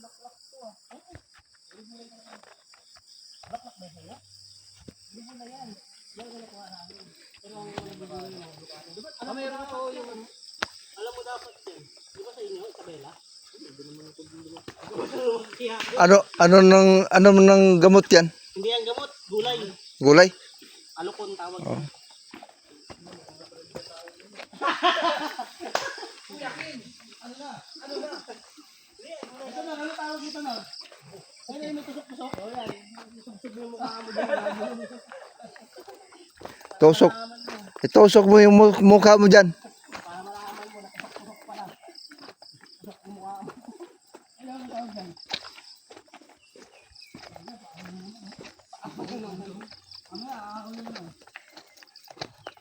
Ah, meron ako yung ano. Alam mo dapat yan. Di ba sa inyo, Isabela? Ano ano nang ano nang gamot yan? hindi ang gamot, gulay. Gulay? Alukon tawag. Oh. Ito na, ano tawag dito na? Ayun, ayun, may tusok-tusok. Oh, yan. Tusok-tusok mo yung mukha mo dyan. Tusok. Itusok mo yung mu- mukha mo dyan. Para malaman mo na tusok-tusok pala. Tusok yung mukha mo. Ano ang tawag dyan? Ano nga, ako yun na.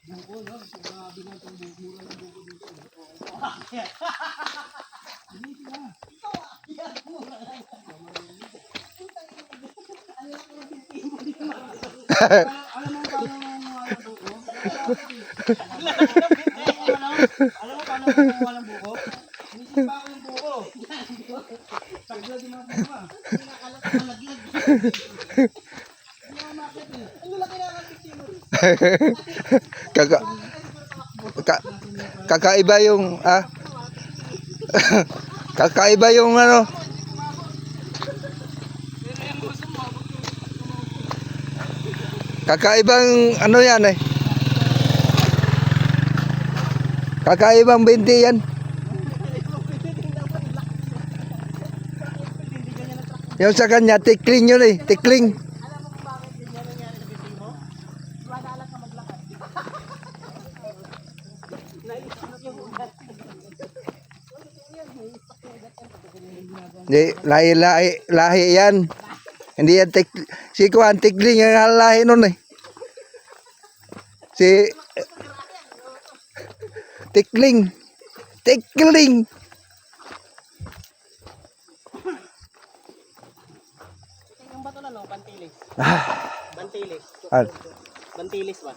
Buko, no? Grabe na itong buko. Mura ng buko dito. Oh, yan. Hindi sila. Ito ah. Yan, mura lang. Alam mo paano kumuha ng buko? Sinisipa ko yung buko. Tagla din ang buko. Pinakalat na malaglag. Hindi ako makit eh. Ano laki na ang mo? Kaka ka- kakaiba yung ah kakaiba yung ano Kakaibang ano yan eh. Kakaibang binti yan. Yung sa kanya, tikling yun eh. Tikling. Hindi, lahi, lahi, lahi yan. Hindi yan tik, si Kuan, tikling yung lahi nun eh. Si, tikling. Tikling. No, bantilis. Ah, Bantilis. ah, Bantilis ba?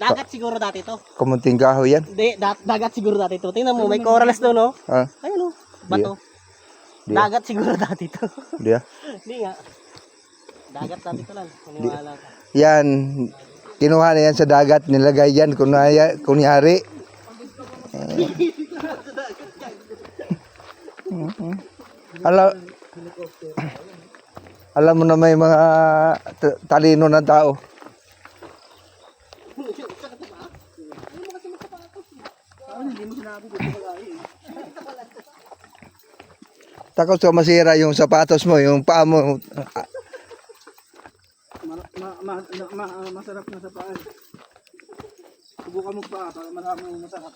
Dagat siguro dati to. kumunting kahoy yan. Hindi, da- dagat siguro dati to. Tingnan mo, may corals daw no? Ah, Ayun oh, bato. Dagat siguro dati to. di ah. Hindi nga. Dagat dati to lang. Maniwala ka. Yan, kinuha na yan sa dagat, nilagay yan, kunyari. kunyari. Eh. alam, alam mo na may mga talino ng tao. Takot ka masira yung sapatos mo, yung paa mo. Ma, ma, ma- masarap na sa paan. Subukan mo pa para marami yung masarap.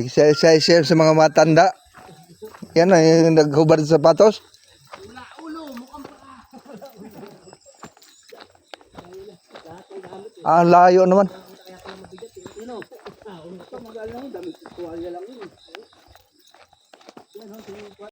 Yan sa mga matanda. Yan na, yung naghubad sa sapatos. Ah, layo naman. Ito, magal lang yun. Damit tuwalya lang yun.